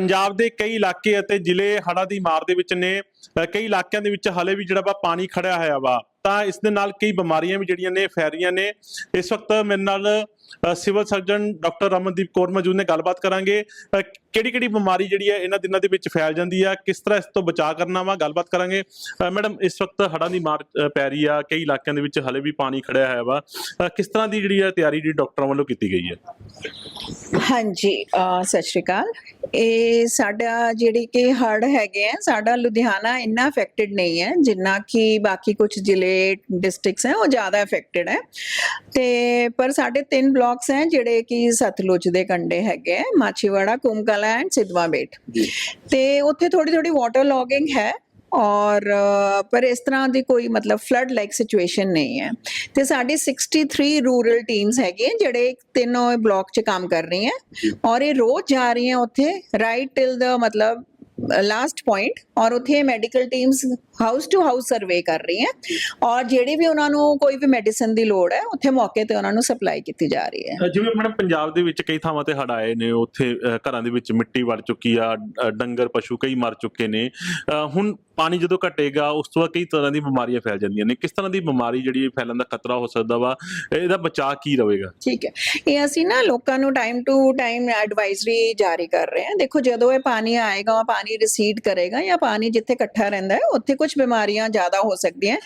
ਪੰਜਾਬ ਦੇ ਕਈ ਇਲਾਕੇ ਅਤੇ ਜ਼ਿਲ੍ਹੇ ਹੜ੍ਹਾਂ ਦੀ ਮਾਰ ਦੇ ਵਿੱਚ ਨੇ ਅ, ਕਈ ਇਲਾਕਿਆਂ ਦੇ ਵਿੱਚ ਹਲੇ ਵੀ ਜਿਹੜਾ ਵਾ ਪਾਣੀ ਖੜਿਆ ਹੋਇਆ ਵਾ। ਤਾਂ ਇਸ ਦੇ ਨਾਲ ਕਈ ਬਿਮਾਰੀਆਂ ਵੀ ਜਿਹੜੀਆਂ ਨੇ ਫੈਲ ਰਹੀਆਂ ਨੇ। ਇਸ ਵਕਤ ਮੇਰੇ ਨਾਲ civil surgeon doctor Ramandeep Kaur ਮੌਜੂਦ ਨੇ ਗੱਲਬਾਤ ਕਰਾਂਗੇ। ਕਿਹੜੀ ਕਿਹੜੀ ਬਿਮਾਰੀ ਜਿਹੜੀ ਹੈ ਇਹਨਾਂ ਦਿਨਾਂ ਦੇ ਵਿੱਚ ਫੈਲ ਜਾਂਦੀ ਆ? ਕਿਸ ਤਰ੍ਹਾਂ ਇਸ ਤੋਂ ਬਚਾਅ ਕਰਨਾ ਵਾ? ਗੱਲਬਾਤ ਕਰਾਂਗੇ। ਮੈਡਮ, ਇਸ ਵਕਤ ਹੜ੍ਹਾਂ ਦੀ ਮਾਰ ਪੈ ਰਹੀ ਆ। ਕਈ ਇਲਾਕਿਆਂ ਦੇ ਵਿੱਚ ਹਲੇ ਵੀ ਪਾਣੀ ਖੜਿਆ ਹੋਇਆ ਵਾ। ਕਿਸ ਤਰ੍ਹਾਂ ਦੀ ਜਿਹੜੀ ਹੈ ਤਿਆਰੀ ਜਿਹੜੀ ਡਾਕਟਰਾਂ ਵੱਲੋਂ ਕੀਤੀ ਗਈ ਹੈ? ਹਾਂਜੀ ਸਤਿ ਸ਼੍ਰੀ ਅਕਾਲ। ਇਹ ਸਾਡਾ ਜਿਹੜੀ ਕਿ ਹੜ ਹੈਗੇ ਆ, ਸਾਡਾ ਲੁਧਿਆਣਾ ਇੰਨਾ ਅਫੈਕਟਡ ਨਹੀਂ ਹੈ, ਜਿੰਨਾ ਕਿ ਬਾਕੀ ਕੁਝ ਜ਼ਿਲ੍ਹੇ ਡਿਸਟ੍ਰਿਕਟਸ ਹੈ, ਉਹ ਜ਼ਿਆਦਾ ਅਫੈਕਟਡ ਹੈ। ਤੇ, ਪਰ ਸਾਡੇ ਤਿੰਨ ਬਲਾਕਸ ਹੈ ਜਿਹੜੇ ਕਿ ਸਤਲੁਜ ਦੇ ਕੰਢੇ ਹੈਗੇ ਮਾਛੀਵਾੜਾ ਕੁਮਕਲਾ ਐਂਡ ਸਿਦਵਾ ਬੇਟ ਤੇ ਉੱਥੇ ਥੋੜੀ ਥੋੜੀ ਵਾਟਰ ਲੌਗਿੰਗ ਹੈ ਔਰ ਪਰ ਇਸ ਤਰ੍ਹਾਂ ਦੀ ਕੋਈ ਮਤਲਬ ਫਲੱਡ ਲਾਈਕ ਸਿਚੁਏਸ਼ਨ ਨਹੀਂ ਹੈ। ਤੇ ਸਾਡੀ 63 ਰੂਰਲ ਟੀਮਸ ਹੈਗੇ ਜਿਹੜੇ ਤਿੰਨੋਂ ਬਲਾਕ 'ਚ ਕੰਮ ਕਰ ਰਹੀਆਂ ਔਰ ਇਹ ਰੋਜ਼ ਜਾ ਰਹੀਆਂ ਉੱਥੇ ਰਾਈਟ ਟਿਲ ਦਾ ਮਤਲਬ ਲਾਸਟ ਪੁਆਇੰਟ ਔਰ ਉੱਥੇ medical teams house to house survey ਕਰ ਰਹੀਆਂ ਔਰ ਜਿਹੜੀ ਵੀ ਉਹਨਾਂ ਨੂੰ ਕੋਈ ਵੀ ਮੈਡੀਸਨ ਦੀ ਲੋੜ ਹੈ, ਉੱਥੇ ਮੌਕੇ ਤੇ ਉਹਨਾਂ ਨੂੰ ਸਪਲਾਈ ਕੀਤੀ ਜਾ ਰਹੀ ਹੈ। ਜਿਵੇਂ ਮੈਡਮ ਪੰਜਾਬ ਦੇ ਵਿੱਚ ਕਈ ਥਾਵਾਂ ਤੇ ਹੜ ਆਏ ਨੇ, ਉੱਥੇ ਘਰਾਂ ਦੇ ਵਿੱਚ ਮਿੱਟੀ ਵੜ ਚੁੱਕੀ ਆ ਡੰਗਰ, ਪਸ਼ੂ ਕਈ ਮਰ ਚੁੱਕੇ ਨੇ। ਹੁਣ ਪਾਣੀ ਜਦੋਂ ਘਟੇਗਾ, ਉਸ ਤੋਂ ਬਾਅਦ ਕਈ ਤਰ੍ਹਾਂ ਦੀ ਬਿਮਾਰੀਆਂ ਫੈਲ ਜਾਂਦੀਆਂ ਨੇ। ਕਿਸ ਤਰ੍ਹਾਂ ਦੀ ਬਿਮਾਰੀ ਜਿਹੜੀ ਫੈਲਣ ਦਾ ਖਤਰਾ ਹੋ ਸਕਦਾ ਵਾ, ਇਹਦਾ ਬਚਾਅ ਕੀ ਰਹੇਗਾ? ਠੀਕ ਹੈ। ਇਹ ਅਸੀਂ ਨਾ ਲੋਕਾਂ ਨੂੰ ਟਾਈਮ ਟੂ ਟਾਈਮ ਐਡਵਾਈਜ਼ਰੀ ਜਾਰੀ ਕਰ ਰਹੇ ਹਾਂ। ਦੇਖੋ, ਜਦੋਂ ਇਹ ਪਾਣੀ ਆਏਗਾ, ਉਹ ਪਾਣੀ ਰਿਸੀਡ ਕਰੇਗਾ ਜਾਂ ਪਾਣੀ ਜਿੱਥੇ ਇਕੱਠਾ ਰਹਿੰਦਾ ਹੈ, ਉੱਥੇ ਕੁਝ ਬਿਮਾਰੀਆਂ ਜ਼ਿਆਦਾ ਹੋ ਸਕਦੀਆਂ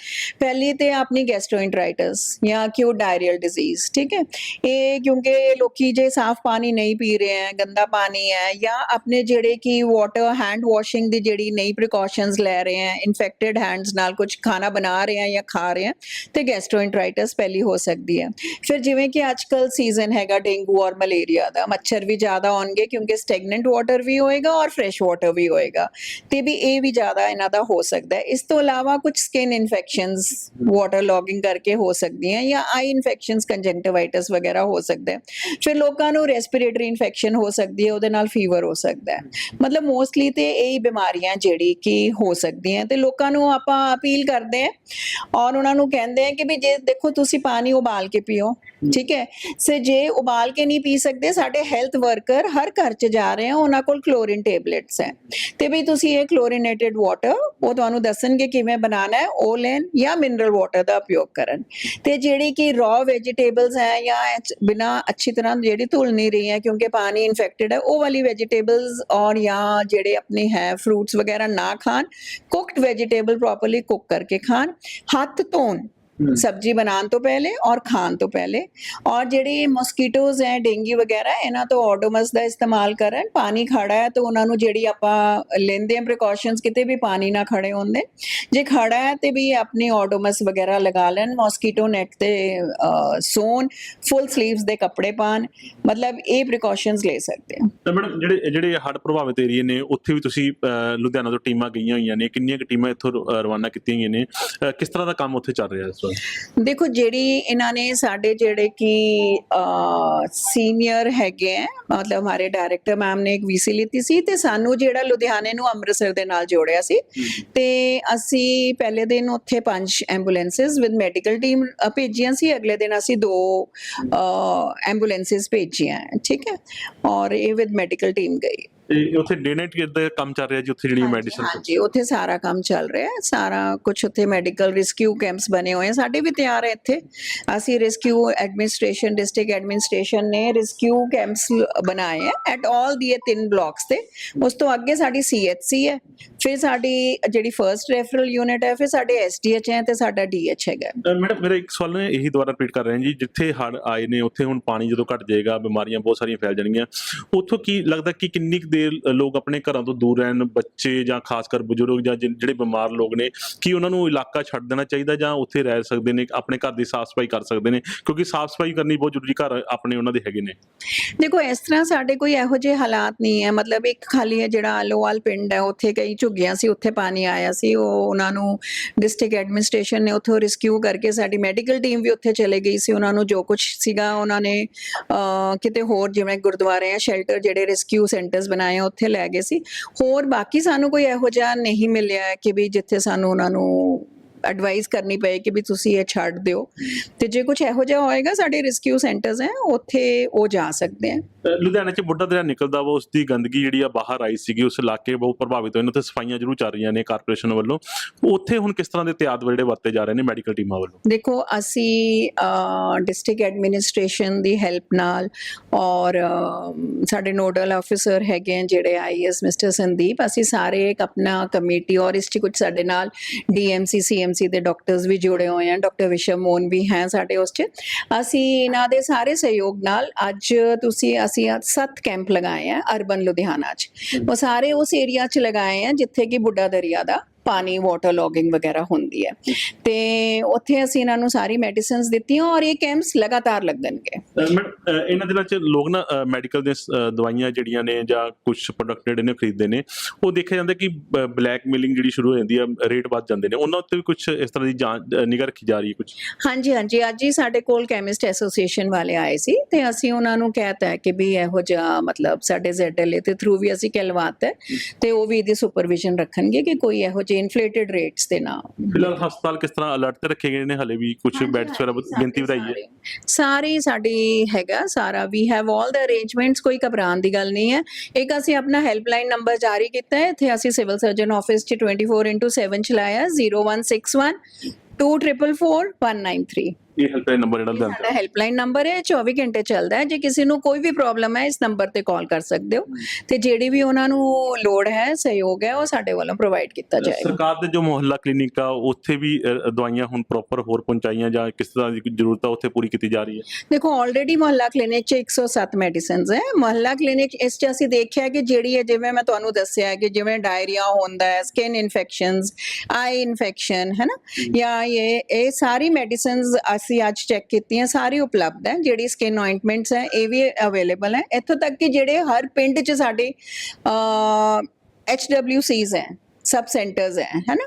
ਪਹਿਲੀ ਤੇ ਆਪਣੀ ਗੈਸਟ੍ਰੋਇੰਟਰਾਈਟਿਸ ਜਾਂ ਅਕਿਊਟ ਡਾਇਰੀਅਲ ਡਿਜ਼ੀਜ਼ ਠੀਕ ਹੈ। ਇਹ ਕਿਉਂਕਿ ਲੋਕੀ ਜੇ ਸਾਫ਼ ਪਾਣੀ ਨਹੀਂ ਪੀ ਰਹੇ ਹੈ, ਗੰਦਾ ਪਾਣੀ ਹੈ ਜਾਂ ਆਪਣੇ ਜਿਹੜੇ ਕਿ ਵਾਟਰ ਹੈਂਡ ਵਾਸ਼ਿੰਗ ਦੀ ਜਿਹੜੀ ਨਹੀਂ ਪ੍ਰੀਕਾਸ਼ਨਸ ਲੈ ਰਹੇ ਹੈ ਇਨਫੈਕਟਡ ਹੈਂਡਸ ਨਾਲ ਕੁਝ ਖਾਣਾ ਬਣਾ ਰਹੇ ਹੈ ਜਾਂ ਖਾ ਰਹੇ ਹੈ, ਤੇ ਗੈਸਟ੍ਰੋਇੰਟਰਾਈਟਿਸ ਪਹਿਲੀ ਹੋ ਸਕਦੀ ਹੈ। ਫਿਰ ਜਿਵੇਂ ਕਿ ਅੱਜਕੱਲ ਸੀਜ਼ਨ ਹੈਗਾ ਡੇਂਗੂ ਔਰ ਮਲੇਰੀਆ ਦਾ, ਮੱਛਰ ਵੀ ਜ਼ਿਆਦਾ ਆਉਣਗੇ ਕਿਉਂਕਿ ਸਟੈਗਨੈਂਟ ਵਾਟਰ ਵੀ ਹੋਏਗਾ ਔਰ ਫਰੈਸ਼ ਵਾਟਰ ਵੀ ਹੋਏਗਾ, ਤੇ ਵੀ ਇਹ ਵੀ ਜ਼ਿਆਦਾ ਇਹਨਾਂ ਦਾ ਹੋ ਸਕਦਾ ਹੈ। ਇਸ ਤੋਂ ਇਲਾਵਾ ਕੁਝ ਸਕਿਨ ਇਨਫੈਕਸ਼ਨਸ ਵਾਟਰ ਲੌਗਿੰਗ ਕਰਕੇ ਹੋ ਸਕਦੀਆਂ ਜਾਂ ਆਈ ਇਨਫੈਕਸ਼ਨਸ ਕੰਜੰਕਟਿਵਾਈਟਿਸ ਵਗੈਰਾ ਹੋ ਸਕਦਾ ਹੈ। ਫਿਰ ਲੋਕਾਂ ਨੂੰ ਰੈਸਪੀਰੇਟਰੀ ਇਨਫੈਕਸ਼ਨ ਹੋ ਸਕਦੀ ਹੈ, ਉਹਦੇ ਨਾਲ ਫੀਵਰ ਹੋ ਸਕਦਾ ਹੈ। ਮਤਲਬ ਮੋਸਟਲੀ ਤੇ ਇਹ ਬਿਮਾਰੀਆਂ ਜਿਹੜੀ ਕਿ ਹੋ ਸਕਦੀ ਸਕਦੀਆਂ ਤੇ ਲੋਕਾਂ ਨੂੰ ਆਪਾਂ ਅਪੀਲ ਕਰਦੇ ਹਾਂ ਔਰ ਉਹਨਾਂ ਨੂੰ ਕਹਿੰਦੇ ਆ ਕਿ ਵੀ ਜੇ ਦੇਖੋ ਤੁਸੀਂ ਪਾਣੀ ਉਬਾਲ ਕੇ ਪੀਓ ਠੀਕ ਹੈ? ਸੇ ਜੇ ਉਬਾਲ ਕੇ ਨਹੀਂ ਪੀ ਸਕਦੇ ਸਾਡੇ ਹੈਲਥ ਵਰਕਰ ਹਰ ਘਰ 'ਚ ਜਾ ਰਹੇ ਆ ਉਹਨਾਂ ਕੋਲ ਕਲੋਰੀਨ ਟੇਬਲੇਟਸ ਹੈ। ਤੇ ਵੀ ਤੁਸੀਂ ਇਹ ਕਲੋਰੀਨੇਟਡ ਵਾਟਰ ਉਹ ਤੁਹਾਨੂੰ ਦੱਸਣਗੇ ਕਿਵੇਂ ਬਣਾਉਣਾ ਹੈ ਉਹ ਲੈਣ ਜਾਂ ਮਿਨਰਲ ਵਾਟਰ ਦਾ ਉਪਯੋਗ ਕਰਨ। ਤੇ ਜਿਹੜੀ ਕਿ ਰॉ ਵੈਜੀਟੇਬਲਸ ਹੈ ਜਾਂ ਬਿਨਾ ਅੱਛੀ ਤਰ੍ਹਾਂ ਜਿਹੜੀ ਧੁਲ ਨਹੀਂ ਰਹੀ ਹੈ ਕਿਉਂਕਿ ਪਾਣੀ ਇਨਫੈਕਟਡ ਹੈ ਉਹ ਵਾਲੀ ਵੈਜੀਟੇਬਲਸ ਔਰ ਜਾਂ ਜਿਹੜੇ ਆਪਣੇ ਹੈ ਫਰੂਟਸ ਵਗੈਰਾ ਨਾ ਖਾਣ ਕੁਕਡ ਵੈਜੀਟੇਬਲ ਪ੍ਰੋਪਰਲੀ ਕੁਕ ਕਰਕੇ ਖਾਣ। ਹੱਥ ਧੋਣ। ਸਬਜੀ ਬਣਾਉਣ ਤੋਂ ਪਹਿਲੇ ਔਰ ਖਾਣ ਤੋਂ ਪਹਿਲੇ। ਔਰ ਜਿਹੜੀ ਮੋਸਕੀਟੋਜ਼ ਹੈ ਡੇਂਗੀ ਵਗੈਰਾ ਇਹਨਾਂ ਤੋਂ ਆਡੋਮਸ ਦਾ ਇਸਤੇਮਾਲ ਕਰਨ। ਪਾਣੀ ਖੜਾ ਹੈ ਤਾਂ ਉਹਨਾਂ ਨੂੰ ਜਿਹੜੀ ਆਪਾਂ ਲੈਂਦੇ ਹਾਂ ਪ੍ਰੀਕਾਸ਼ਨਸ ਕਿਤੇ ਵੀ ਪਾਣੀ ਨਾ ਖੜੇ ਹੁੰਦੇ ਜੇ ਖੜਾ ਹੈ ਤੇ ਵੀ ਆਪਣੀ ਆਡੋਮਸ ਵਗੈਰਾ ਲਗਾ ਲੈਣ। ਮੋਸਕੀਟੋ ਨੈਟ ਤੇ ਸੌਣ ਫੁੱਲ ਸਲੀਵਸ ਦੇ ਕੱਪੜੇ ਪਾਣ ਮਤਲਬ ਇਹ ਪ੍ਰੀਕਾਸ਼ਨਸ ਲੈ ਸਕਦੇ ਹਾਂ। ਤਾਂ ਮੈਡਮ ਜਿਹੜੇ ਜਿਹੜੇ ਹੜ੍ਹ ਪ੍ਰਭਾਵਿਤ ਏਰੀਏ ਨੇ ਉੱਥੇ ਵੀ ਤੁਸੀਂ ਲੁਧਿਆਣਾ ਤੋਂ ਟੀਮਾਂ ਗਈਆਂ ਹੋਈਆਂ ਨੇ। ਕਿੰਨੀਆਂ ਕੁ ਟੀਮਾਂ ਇੱਥੋਂ ਰਵਾਨਾ ਕੀਤੀਆਂ ਗਈਆਂ ਨੇ? ਕਿਸ ਤਰ੍ਹਾਂ ਦਾ ਕੰਮ ਉੱਥੇ ਚੱਲ ਰਿਹਾ ਵਕਤ ਦੇਖੋ ਜਿਹੜੀ ਇਹਨਾਂ ਨੇ ਸਾਡੇ ਜਿਹੜੇ ਕਿ ਸੀਨੀਅਰ ਹੈਗੇ ਆ ਮਤਲਬ ਹਮਾਰੇ ਡਾਇਰੈਕਟਰ ਮੈਮ ਨੇ ਇੱਕ ਵੀਸੀ ਲਿੱਤੀ ਸੀ ਤੇ ਸਾਨੂੰ ਜਿਹੜਾ ਲੁਧਿਆਣੇ ਨੂੰ ਅੰਮ੍ਰਿਤਸਰ ਦੇ ਨਾਲ ਜੋੜਿਆ ਸੀ ਤੇ ਅਸੀਂ ਪਹਿਲੇ ਦਿਨ ਉੱਥੇ ਪੰਜ ਐਂਬੂਲੈਂਸਸ ਵਿਦ ਮੈਡੀਕਲ ਟੀਮ ਭੇਜੀਆਂ ਸੀ, ਅਗਲੇ ਦਿਨ ਅਸੀਂ ਦੋ ਐਂਬੂਲੈਂਸਸ ਭੇਜੀਆਂ ਠੀਕ ਹੈ ਔਰ ਇਹ ਵਿਦ ਮੈਡੀਕਲ ਟੀਮ ਗਈ। ਤੇ ਉੱਥੇ ਡੇ ਨਾਈਟ ਦਾ ਕੰਮ ਚੱਲ ਰਿਹਾ ਜੀ ਉੱਥੇ ਜਿਹੜੀ ਮੈਡੀਸਨ ਹਾਂਜੀ ਉੱਥੇ ਸਾਰਾ ਕੰਮ ਚੱਲ ਰਿਹਾ ਹੈ ਸਾਰਾ ਕੁਝ ਉੱਥੇ ਮੈਡੀਕਲ ਰਿਸਕਿਊ ਕੈਂਪਸ ਬਣੇ ਹੋਏ ਆ ਸਾਡੇ ਵੀ ਤਿਆਰ ਹੈ ਇੱਥੇ। ਅਸੀਂ ਰਿਸਕਿਊ ਐਡਮਿਨਿਸਟ੍ਰੇਸ਼ਨ ਡਿਸਟ੍ਰਿਕਟ ਐਡਮਿਨਿਸਟ੍ਰੇਸ਼ਨ ਨੇ ਰਿਸਕਿਊ ਕੈਂਪਸ ਬਣਾਏ ਹੈ ਐਟ ਆਲ ਦੀ ਤਿੰਨ ਬਲਾਕਸ ਤੇ। ਉਸ ਤੋਂ ਅੱਗੇ ਸਾਡੀ ਸੀਐਚਸੀ ਹੈ ਫਿਰ ਸਾਡੀ ਜਿਹੜੀ ਫਰਸਟ ਰੈਫਰਲ ਯੂਨਿਟ ਹੈ ਫਿਰ ਸਾਡੇ ਐਸਡੀਐਚ ਹੈ ਤੇ ਸਾਡਾ ਡੀਐਚ ਹੈਗਾ ਮੈਡਮ ਮੇਰਾ ਇੱਕ ਸਵਾਲ ਨੇ ਇਹੀ ਦੁਬਾਰਾ ਰਿਪੀਟ ਕਰ ਰਹੇ ਹਾਂ ਜੀ ਜਿੱਥੇ ਹੜ੍ਹ ਆਏ ਨੇ ਉੱਥੇ ਹੁਣ ਪਾਣੀ ਜਦੋਂ ਘਟ ਜਾਏਗਾ ਬਿਮਾਰੀਆਂ ਬਹੁਤ ਸਾਰੀਆਂ ਫੈਲ ਜਾਣਗੀਆਂ ਉੱਥੋਂ ਕੀ ਲੱਗਦਾ ਕਿ ਕਿੰਨੀ ਕੁ ਦੇਰ ਲੋਕ ਆਪਣੇ ਘਰਾਂ ਤੋਂ ਦੂਰ ਰਹਿਣ, ਬੱਚੇ ਜਾਂ ਖਾਸ ਕਰ ਬਜ਼ੁਰਗ ਜਾਂ ਜਿਹੜੇ ਬਿਮਾਰ ਲੋਕ ਨੇ, ਕੀ ਉਹਨਾਂ ਨੂੰ ਇਲਾਕਾ ਛੱਡ ਦੇਣਾ ਚਾਹੀਦਾ ਜਾਂ ਉੱਥੇ ਰਹਿ ਸਕਦੇ ਨੇ, ਆਪਣੇ ਘਰ ਦੀ ਸਾਫ਼ ਸਫ਼ਾਈ ਕਰ ਸਕਦੇ ਨੇ? ਕਿਉਂਕਿ ਸਾਫ਼ ਸਫ਼ਾਈ ਕਰਨੀ ਬਹੁਤ ਜ਼ਰੂਰੀ ਘਰ ਆਪਣੇ ਉਹਨਾਂ ਦੇ ਹੈਗੇ ਨੇ। ਦੇਖੋ, ਇਸ ਤਰ੍ਹਾਂ ਸਾਡੇ ਕੋਈ ਇਹੋ ਜਿਹੇ ਹਾਲਾਤ ਨਹੀਂ ਹੈ। ਮਤਲਬ ਇੱਕ ਖਾਲੀ ਹੈ ਜਿਹੜਾ ਆਲੋਵਾਲ ਪਿੰਡ ਹੈ, ਉੱਥੇ ਕਈ ਝੁੱਗੀਆਂ ਸੀ, ਉੱਥੇ ਪਾਣੀ ਆਇਆ ਸੀ। ਉਹ ਉਹਨਾਂ ਨੂੰ ਡਿਸਟ੍ਰਿਕਟ ਐਡਮਿਨਿਸਟ੍ਰੇਸ਼ਨ ਨੇ ਉੱਥੋਂ ਰਿਸਕਿਊ ਕਰਕੇ ਸਾਡੀ ਮੈਡੀਕਲ ਟੀਮ ਵੀ ਉੱਥੇ ਚਲੇ ਗਈ ਸੀ। ਉਹਨਾਂ ਨੂੰ ਜੋ ਕੁਝ ਸੀਗਾ, ਉਹਨਾਂ ਨੇ ਕਿਤੇ ਹੋਰ ਜਿਵੇਂ ਗੁਰਦੁਆਰੇ ਆ ਸ਼ੈਲਟਰ ਜਿਹੜੇ ਰਿਸਕਿਊ ਸੈਂਟਰਸ ਬਣਾਏ ਉੱਥੇ ਲੈ ਗਏ ਸੀ। ਹੋਰ ਬਾਕੀ ਸਾਨੂੰ ਕੋਈ ਇਹੋ ਜਿਹਾ ਨਹੀਂ ਮਿਲਿਆ ਕਿ ਵੀ ਜਿੱਥੇ ਸਾਨੂੰ ਉਹਨਾਂ ਨੂੰ ਐਡਵਾਈਸ ਕਰਨੀ ਪਏ ਕਿ ਵੀ ਤੁਸੀਂ ਇਹ ਛੱਡ ਦਿਓ। ਤੇ ਜੇ ਕੁਝ ਇਹੋ ਜਿਹਾ ਹੋਏਗਾ, ਸਾਡੇ ਰਿਸਕਿਊ ਸੈਂਟਰਸ ਹੈ, ਉੱਥੇ ਉਹ ਜਾ ਸਕਦੇ ਆ ਲੁਧਿਆਣੇ ਚ ਬੁੱਢਾ ਦਰਿਆ ਨਿਕਲਦਾ ਵਾ ਉਸ ਦੀ ਗੰਦਗੀ ਜਿਹੜੀ ਆ ਬਾਹਰ ਆਈ ਸੀਗੀ, ਉਸ ਇਲਾਕੇ ਬਹੁਤ ਪ੍ਰਭਾਵਿਤ ਹੋਏ ਨੇ, ਉੱਥੇ ਸਫਾਈਆਂ ਜ਼ਰੂਰ ਚੱਲ ਰਹੀਆਂ ਨੇ ਕਾਰਪੋਰੇਸ਼ਨ ਵੱਲੋਂ। ਉੱਥੇ ਹੁਣ ਕਿਸ ਤਰ੍ਹਾਂ ਦੇ ਤਿਆਦ ਜਿਹੜੇ ਵਰਤੇ ਜਾ ਰਹੇ ਨੇ ਮੈਡੀਕਲ ਟੀਮਾਂ ਵੱਲੋਂ? ਦੇਖੋ, ਅਸੀਂ ਡਿਸਟ੍ਰਿਕਟ ਐਡਮਿਨਿਸਟ੍ਰੇਸ਼ਨ ਦੀ ਹੈਲਪ ਨਾਲ ਔਰ ਸਾਡੇ ਨੋਡਲ ਆਫੀਸਰ ਹੈਗੇ ਜਿਹੜੇ ਆਈਐਸ ਮਿਸਟਰ ਸੰਦੀਪ, ਅਸੀਂ ਸਾਰੇ ਇੱਕ ਆਪਣਾ ਕਮੇਟੀ ਔਰ ਇਸ ਚ ਕੁਝ ਸਾਡੇ ਨਾਲ ਡੀਐਮਸੀ ਸੀਐਮਸੀ ਦੇ ਡਾਕਟਰਸ ਵੀ ਜੁੜੇ ਹੋਏ ਆ, ਡਾਕਟਰ ਵਿਸ਼ਵ ਮੋਹਨ ਵੀ ਹੈ ਸਾਡੇ ਉਸ ਚ। ਅਸੀਂ ਇਹਨਾਂ ਦੇ ਸਾਰੇ ਸਹਿਯੋਗ ਨਾਲ ਅੱਜ ਤੁਸੀਂ ਅਸੀਂ ਸੱਤ ਕੈਂਪ ਲਗਾਏ ਆ ਅਰਬਨ ਲੁਧਿਆਣਾ ਚ। ਉਹ ਸਾਰੇ ਉਸ ਏਰੀਆ ਚ ਲਗਾਏ ਆ ਜਿੱਥੇ ਕਿ ਬੁੱਢਾ ਦਰਿਆ ਦਾ ਪਾਣੀ ਵਾਟਰ ਲੌਗਿੰਗ ਵਗੈਰਾ ਹੁੰਦੀ ਹੈ। ਤੇ ਉੱਥੇ ਅਸੀਂ ਇਹਨਾਂ ਨੂੰ ਸਾਰੀ ਮੈਡੀਸਿਨਸ ਦਿੱਤੀਆਂ ਔਰ ਇਹ ਕੈਂਪਸ ਲਗਾਤਾਰ ਲੱਗਣਗੇ। ਇਹਨਾਂ ਦਿਨਾਂ ਚ ਲੋਕ ਨਾ ਮੈਡੀਕਲ ਦੇ ਦਵਾਈਆਂ ਜਿਹੜੀਆਂ ਨੇ ਜਾਂ ਕੁਝ ਪ੍ਰੋਡਕਟ ਜਿਹੜੇ ਨੇ ਖਰੀਦਦੇ ਨੇ ਉਹ ਦੇਖਿਆ ਜਾਂਦਾ ਕਿ ਬਲੈਕ ਮੇਲਿੰਗ ਜਿਹੜੀ ਸ਼ੁਰੂ ਹੋ ਜਾਂਦੀ ਆ ਰੇਟ ਵੱਧ ਜਾਂਦੇ ਨੇ। ਉਹਨਾਂ ਉੱਤੇ ਵੀ ਕੁਝ ਇਸ ਤਰ੍ਹਾਂ ਦੀ ਜਾਂਚ ਨਿਗਰ ਰੱਖੀ ਜਾ ਰਹੀ ਹੈ ਕੁਝ ਹਾਂਜੀ ਹਾਂਜੀ। ਅੱਜ ਹੀ ਸਾਡੇ ਕੋਲ ਕੈਮਿਸਟ ਐਸੋਸੀਏਸ਼ਨ ਵਾਲੇ ਆਏ ਸੀ ਤੇ ਅਸੀਂ ਉਹਨਾਂ ਨੂੰ ਕਹਿਤਾ ਹੈ ਕਿ ਵੀ ਇਹੋ ਜਿਹਾ ਮਤਲਬ ਸਾਡੇ ZLA ਦੇ ਥਰੂ ਵੀ ਅਸੀਂ ਕਹਿਲਵਾਤਾ ਹੈ ਤੇ ਉਹ ਵੀ ਇਹਦੀ ਸੁਪਰਵਿਜ਼ਨ ਰੱਖਣਗੇ ਕਿ ਕੋਈ ਇਹੋ ਜਿਹੇ ਇਨਫਲੇਟਡ ਰੇਟਸ ਤੇ ਨਾ ਫਿਲਹਾਲ ਹਸਪਤਾਲ ਕਿਸ ਤਰ੍ਹਾਂ ਅਲਰਟ ਤੇ ਰੱਖੇ ਗਏ ਨੇ? ਹਲੇ ਵੀ ਕੁਝ ਬੈੱਡਸ ਵਗੈਰਾ ਗਿਣਤੀ ਵਧਾਈ ਹੈ? ਸਾਰੇ- ਸਾਡੀ ਹੈਗਾ ਸਾਰਾ। We have all the arrangements ਕੋਈ ਘਬਰਾਉਣ ਦੀ ਗੱਲ ਨਹੀਂ ਹੈ। ਇੱਕ ਅਸੀਂ ਆਪਣਾ ਹੈਲਪਲਾਈਨ ਨੰਬਰ ਜਾਰੀ ਕੀਤਾ ਹੈ। ਇੱਥੇ ਅਸੀਂ ਸਿਵਲ ਸਰਜਨ ਆਫਿਸ ਚ 24/7 ਚਲਾਇਆ 0161 244193 ਇਹ ਹੈਲਪਲਾਈਨ ਨੰਬਰ ਜਿਹੜਾ ਦਿੰਦਾ ਸਾਡਾ ਹੈਲਪਲਾਈਨ ਨੰਬਰ ਹੈ 24 ਘੰਟੇ ਚੱਲਦਾ ਹੈ। ਜੇ ਕਿਸੇ ਨੂੰ ਕੋਈ ਵੀ ਪ੍ਰੋਬਲਮ ਹੈ ਇਸ ਨੰਬਰ ਤੇ ਕਾਲ ਕਰ ਸਕਦੇ ਹੋ। ਤੇ ਜਿਹੜੀ ਵੀ ਉਹਨਾਂ ਨੂੰ ਲੋੜ ਹੈ ਸਹਿਯੋਗ ਹੈ ਉਹ ਸਾਡੇ ਵੱਲੋਂ ਪ੍ਰੋਵਾਈਡ ਕੀਤਾ ਜਾਏਗਾ। ਸਰਕਾਰ ਦੇ ਜੋ ਮੁਹੱਲਾ ਕਲੀਨਿਕ ਆ ਉੱਥੇ ਵੀ ਅ, ਦਵਾਈਆਂ ਹੁਣ ਪ੍ਰੋਪਰ ਹੋਰ ਪਹੁੰਚਾਈਆਂ ਜਾਂ ਕਿਸ ਤਰ੍ਹਾਂ ਦੀ ਜ਼ਰੂਰਤ ਆ ਉੱਥੇ ਪੂਰੀ ਕੀਤੀ ਜਾ ਰਹੀ ਹੈ? ਦੇਖੋ ਆਲਰੇਡੀ ਮੁਹੱਲਾ ਕਲੀਨਿਕ 'ਚ 107 ਮੈਡੀਸਿਨਸ ਹੈ। ਮੁਹੱਲਾ ਕਲੀਨਿਕ ਇਸ 'ਚ ਅਸੀਂ ਦੇਖਿਆ ਕਿ ਜਿਹੜੀ ਹੈ ਜਿਵੇਂ ਮੈਂ ਤੁਹਾਨੂੰ ਦੱਸਿਆ ਹੈ ਕਿ ਜਿਵੇਂ ਡਾਇਰੀਆ ਹੁੰਦਾ ਹੈ ਸਕਿਨ ਇਨਫੈਕਸ਼ਨਸ ਆਈ ਇਨਫੈਕਸ਼ਨ ਹੈ। ਨਾ ਜਾਂ ਇਹ ਇਹ ਸਾਰੀ ਮੈਡੀਸਿਨਸ ਅਸੀਂ ਅੱਜ ਚੈੱਕ ਕੀਤੀਆਂ ਸਾਰੀ ਉਪਲਬਧ ਹੈ ਜਿਹੜੀ ਸਕਿਨ ਆਇੰਟਮੈਂਟਸ ਹੈ ਇਹ ਵੀ ਅਵੇਲੇਬਲ ਹੈ। ਇੱਥੋਂ ਤੱਕ ਕਿ ਜਿਹੜੇ ਹਰ ਪਿੰਡ 'ਚ ਸਾਡੇ ਐਚਡਬਲਯੂਸੀਜ਼ ਹੈ ਸਬ ਸੈਂਟਰਸ ਹੈ ਹੈਨਾ?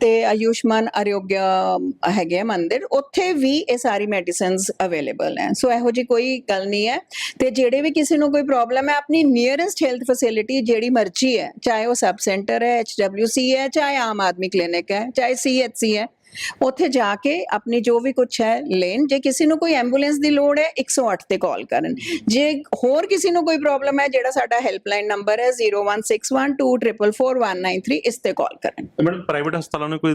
ਤੇ ਆਯੁਸ਼ਮਾਨ ਆਰੋਗਿਆ ਹੈਗੇ ਮੰਦਿਰ ਉੱਥੇ ਵੀ ਇਹ ਸਾਰੀ ਮੈਡੀਸਿਨਸ ਅਵੇਲੇਬਲ ਹੈ। ਸੋ ਇਹੋ ਜੀ ਕੋਈ ਗੱਲ ਨਹੀਂ ਹੈ। ਤੇ ਜਿਹੜੇ ਵੀ ਕਿਸੇ ਨੂੰ ਕੋਈ ਪ੍ਰੋਬਲਮ ਹੈ ਆਪਣੀ ਨੀਅਰੈਸਟ ਹੈਲਥ ਫੈਸਿਲਿਟੀ ਜਿਹੜੀ ਮਰਜ਼ੀ ਹੈ ਚਾਹੇ ਉਹ ਸਬ ਸੈਂਟਰ ਹੈ ਐਚਡਬਲਯੂਸੀ ਹੈ ਚਾਹੇ ਆਮ ਆਦਮੀ ਕਲੀਨਿਕ ਹੈ ਚਾਹੇ ਸੀਐਚਸੀ ਹੈ ਉੱਥੇ ਜਾ ਕੇ ਆਪਣੀ ਜੋ ਵੀ ਕੁਝ ਹੈ ਲੈਣ। ਜੇ ਕਿਸੇ ਨੂੰ ਕੋਈ ਐਂਬੂਲੈਂਸ ਦੀ ਲੋੜ ਹੈ 108 ਤੇ ਕਾਲ ਕਰਨ। ਜੇ ਹੋਰ ਕਿਸੇ ਨੂੰ ਕੋਈ ਪ੍ਰੋਬਲਮ ਹੈ ਜਿਹੜਾ ਸਾਡਾ ਹੈਲਪਲਾਈਨ ਨੰਬਰ ਹੈ 0161244193 ਇਸ ਤੇ ਕਾਲ ਕਰਨ। ਮੈਡਮ ਪ੍ਰਾਈਵੇਟ ਹਸਪਤਾਲਾਂ ਨੂੰ ਕੋਈ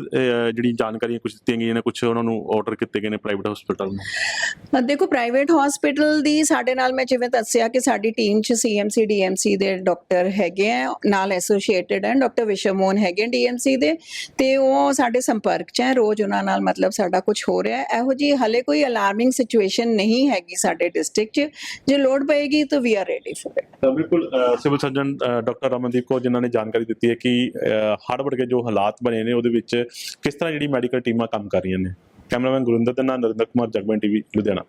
ਜਿਹੜੀ ਜਾਣਕਾਰੀਆਂ ਕੁਝ ਦਿੱਤੀਆਂ ਗਈਆਂ ਨੇ ਕੁਝ ਉਹਨਾਂ ਨੂੰ ਆਰਡਰ ਕੀਤੇ ਗਏ ਨੇ ਪ੍ਰਾਈਵੇਟ ਹਸਪਤਾਲ ਨੂੰ? ਦੇਖੋ ਪ੍ਰਾਈਵੇਟ ਹਸਪੀਟਲ ਦੀ ਸਾਡੇ ਨਾਲ ਮੈਂ ਜਿਵੇਂ ਦੱਸਿਆ ਕਿ ਸਾਡੀ ਟੀਮ ਚ ਸੀਐਮਸੀ ਡੀਐਮਸੀ ਦੇ ਡਾਕਟਰ ਹੈਗੇ ਆ ਨਾਲ ਐਸੋਸੀਏਟਡ ਹੈ ਡਾਕਟਰ ਵਿਸ਼ਵਮੋਹਨ ਹੈਗੇ ਡੀਐਮਸੀ ਦੇ ਤੇ ਉਹ ਸਾਡੇ ਸੰਪਰਕ ਚ ਹੈ ਰੋਜ਼ ਉਹਨਾਂ ਨਾਲ ਮਤਲਬ ਸਾਡਾ ਕੁਝ ਹੋ ਰਿਹਾ ਹੈ। ਇਹੋ ਜੀ ਹਲੇ ਕੋਈ ਅਲਾਰਮਿੰਗ ਸਿਚੁਏਸ਼ਨ ਨਹੀਂ ਹੈਗੀ ਸਾਡੇ ਡਿਸਟ੍ਰਿਕਟ ਚ। ਜੇ ਲੋੜ ਪਏਗੀ ਤਾਂ we are ready for it ਤਾਂ ਬਿਲਕੁਲ civil surgeon doctor Ramandeep Kaur ਜਿਨ੍ਹਾਂ ਨੇ ਜਾਣਕਾਰੀ ਦਿੱਤੀ ਹੈ ਕਿ ਹੜ ਵਰਗੇ ਜੋ ਹਾਲਾਤ ਬਣੇ ਨੇ ਉਹਦੇ ਵਿੱਚ ਕਿਸ ਤਰ੍ਹਾਂ ਜਿਹੜੀ ਮੈਡੀਕਲ ਟੀਮਾਂ ਕੰਮ ਕਰ ਰਹੀਆਂ ਨੇ। ਕੈਮਰਾਮੈਨ ਗੁਰਿੰਦਰ ਦੇ ਨਾਲ ਨਰਿੰਦਰ ਕੁਮਾਰ, ਜਗਮਨ ਟੀਵੀ, ਲੁਧਿਆਣਾ।